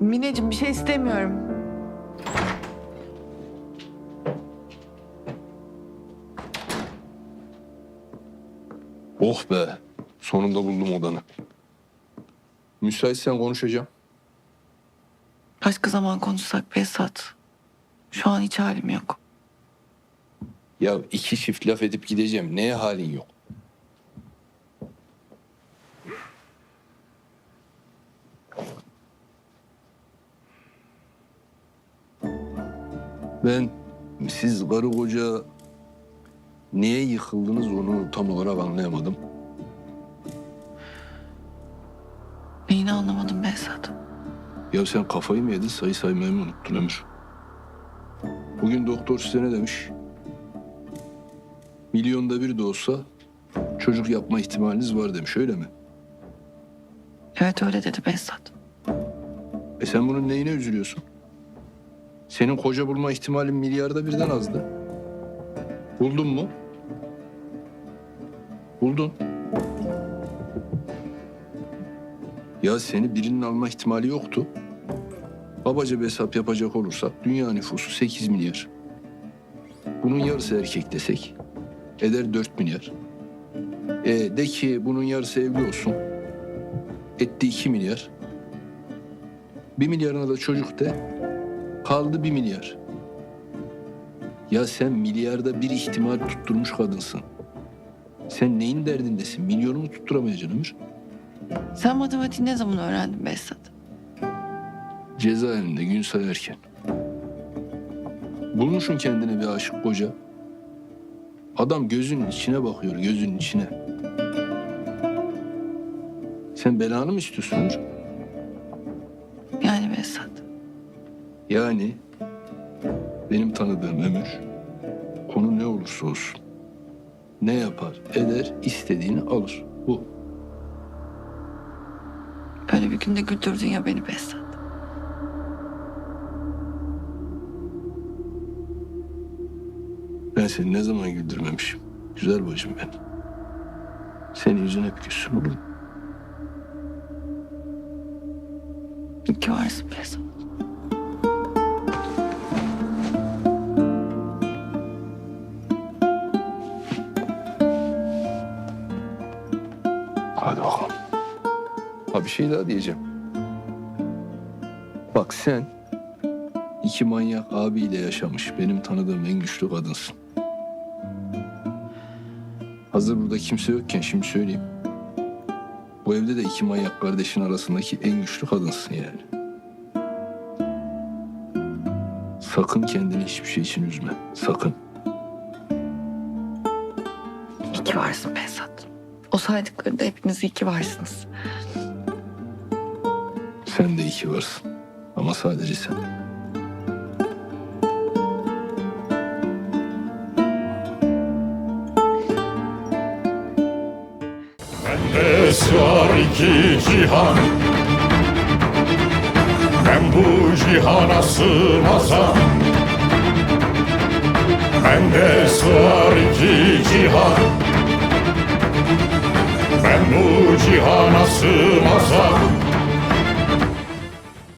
Mineciğim bir şey istemiyorum. Oh be. Sonunda buldum odanı. Müsaitsen konuşacağım. Başka zaman konuşsak Behzat. Şu an hiç halim yok. Ya iki çift laf edip gideceğim. Neye halin yok? Ben siz karı koca niye yıkıldınız onu tam olarak anlayamadım. Neyini anlamadım Behzat. Ya sen kafayı mı yedin sayı saymayı mı unuttun Ömür? Bugün doktor size ne demiş? Milyonda bir de olsa çocuk yapma ihtimaliniz var demiş öyle mi? Evet öyle dedi Behzat. E sen bunun neyine üzülüyorsun? Senin koca bulma ihtimalin milyarda birden azdı. Buldun mu? Buldun. Ya seni birinin alma ihtimali yoktu. Babaca bir hesap yapacak olursak dünya nüfusu 8 milyar. Bunun yarısı erkek desek eder 4 milyar. E de ki bunun yarısı evli olsun. Etti 2 milyar. Bir milyarına da çocuk de kaldı bir milyar. Ya sen milyarda bir ihtimal tutturmuş kadınsın. Sen neyin derdindesin? Milyonu mu tutturamayacaksın Ömür? Sen matematiği ne zaman öğrendin Behzat? Cezaevinde gün sayarken. Bulmuşsun kendine bir aşık koca. Adam gözünün içine bakıyor, gözünün içine. Sen belanı mı istiyorsun Ömür? Yani benim tanıdığım ömür konu ne olursa olsun ne yapar eder istediğini alır. Bu. Öyle bir günde güldürdün ya beni Behzat. Ben seni ne zaman güldürmemişim. Güzel bacım ben. Senin yüzün hep gülsün olur mu? İyi ki varsın Behzat. Hadi bakalım. Ha bir şey daha diyeceğim. Bak sen iki manyak abiyle yaşamış benim tanıdığım en güçlü kadınsın. Hazır burada kimse yokken şimdi söyleyeyim. Bu evde de iki manyak kardeşin arasındaki en güçlü kadınsın yani. Sakın kendini hiçbir şey için üzme. Sakın. İyi ki varsın Behzat. O saydıklarında hepiniz iyi ki varsınız. Sen de iyi ki varsın. Ama sadece sen. Bende sığar iki cihan Ben bu cihana sığmazam Bende sığar iki cihan Ben bu cihana sığmazam